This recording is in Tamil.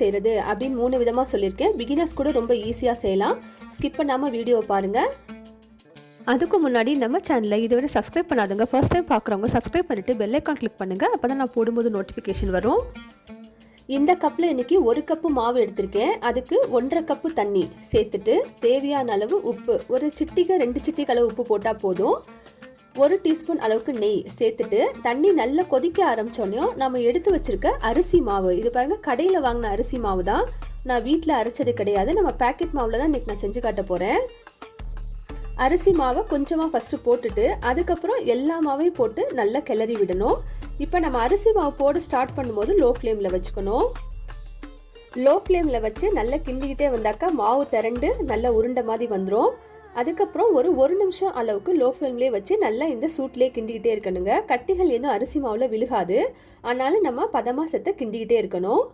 செய்கிறது அப்படின்னு மூணு விதமாக சொல்லியிருக்கேன். பிகினர்ஸ் கூட ரொம்ப ஈஸியாக செய்யலாம். ஸ்கிப் பண்ணாமல் வீடியோவை பாருங்கள் அதுக்கு முன்னாடி நம்ம சேனலை இதுவரை சப்ஸ்கிரைப் பண்ணாதவங்க ஃபர்ஸ்ட் டைம் பார்க்குறவங்க சப்ஸ்கிரைப் பண்ணிவிட்டு பெல் ஐக்கான் கிளிக் பண்ணுங்கள் அப்போ தான் நான் போடும்போது நோட்டிஃபிகேஷன் வரும். இந்த கப்பில் இன்னைக்கு ஒரு கப்பு மாவு எடுத்திருக்கேன். அதுக்கு ஒன்றரை கப்பு தண்ணி சேர்த்துட்டு தேவையான அளவு உப்பு ஒரு சிட்டிகை ரெண்டு சிட்டிகை அளவு உப்பு போட்டால் போதும். ஒரு டீஸ்பூன் அளவுக்கு நெய் சேர்த்துட்டு தண்ணி நல்லா கொதிக்க ஆரம்பிச்சோடனையும் நம்ம எடுத்து வச்சிருக்க அரிசி மாவு. இது பாருங்க கடையில் வாங்கின அரிசி மாவு தான். நான் வீட்டில் அரைச்சது கிடையாது. நம்ம பேக்கெட் மாவில் தான் இன்னைக்கு நான் செஞ்சு காட்ட போகிறேன் அரிசி மாவை கொஞ்சமாக ஃபஸ்ட்டு போட்டுட்டு அதுக்கப்புறம் எல்லா மாவையும் போட்டு நல்லா கிளறி விடணும். இப்போ நம்ம அரிசி மாவு போட ஸ்டார்ட் பண்ணும்போது லோ ஃப்ளேமில் வச்சுக்கணும் லோ ஃப்ளேமில் வச்சு நல்லா கிண்டிக்கிட்டே வந்தாக்கா மாவு திரண்டு நல்லா உருண்டை மாதிரி வந்துடும் அதுக்கப்புறம் ஒரு ஒரு நிமிஷம் அளவுக்கு லோ ஃப்ளேம்லேயே வச்சு நல்லா இந்த சூட்லேயே கிண்டிக்கிட்டே இருக்கணுங்க. கட்டிகள் எதுவும் அரிசி மாவில் விழுகாது. ஆனாலும் நம்ம பதமாக செத்த கிண்டிக்கிட்டே இருக்கணும்.